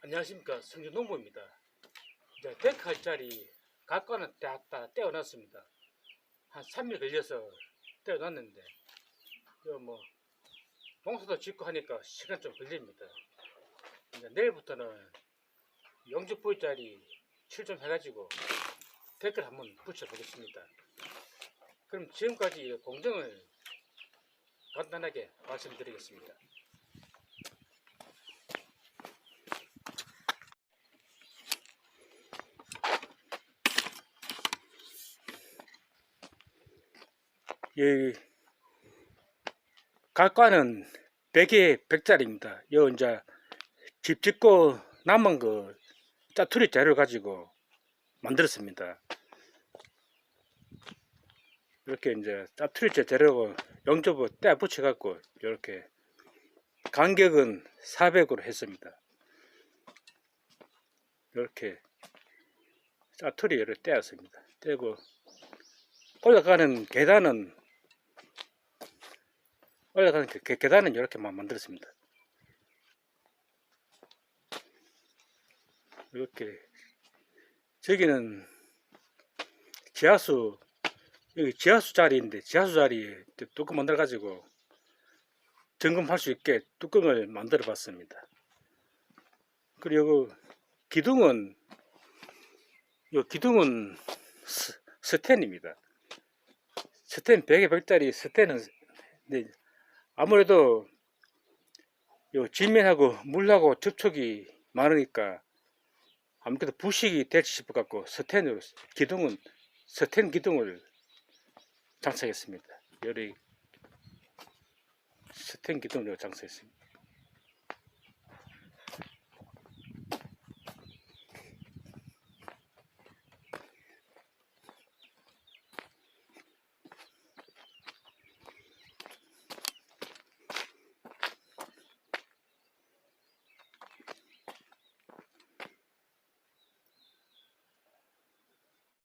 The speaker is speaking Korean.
안녕하십니까 성주 농부입니다. 이제 데크할 자리 각과는 딱 떼어놨습니다. 한 3일 걸려서 떼어놨는데 뭐 봉수도 짓고 하니까 시간 좀 걸립니다. 이제 내일부터는 칠좀 해가지고 데크를 한번 붙여보겠습니다. 그럼 지금까지 이 공정을 간단하게 말씀드리겠습니다. 이 각과는 100에 100짜리입니다. 요 이제 집 짓고 남은 거 짜투리 재료를 가지고 만들었습니다. 이렇게 이제 짜투리 재료고 영접을 떼 붙여 갖고 이렇게 간격은 400으로 했습니다. 이렇게 짜투리를 떼었습니다. 떼고 올라가는 계단은 올라가는 그 계- 계단은 이렇게만 만들었습니다. 이렇게 저기는 지하수 여기 지하수 자리인데 지하수 자리에 뚜껑 만들어 가지고 점검할 수 있게 뚜껑을 만들어 봤습니다. 그리고 기둥은 이 기둥은 스, 스텐입니다. 스텐 100에 100짜리 스텐은 근데 아무래도 요 지면하고 물하고 접촉이 많으니까 아무래도 부식이 될지 싶어 갖고 스텐으로 기둥은 스텐 기둥을 장착했습니다. 열이 스텐 기둥으로 장착했습니다.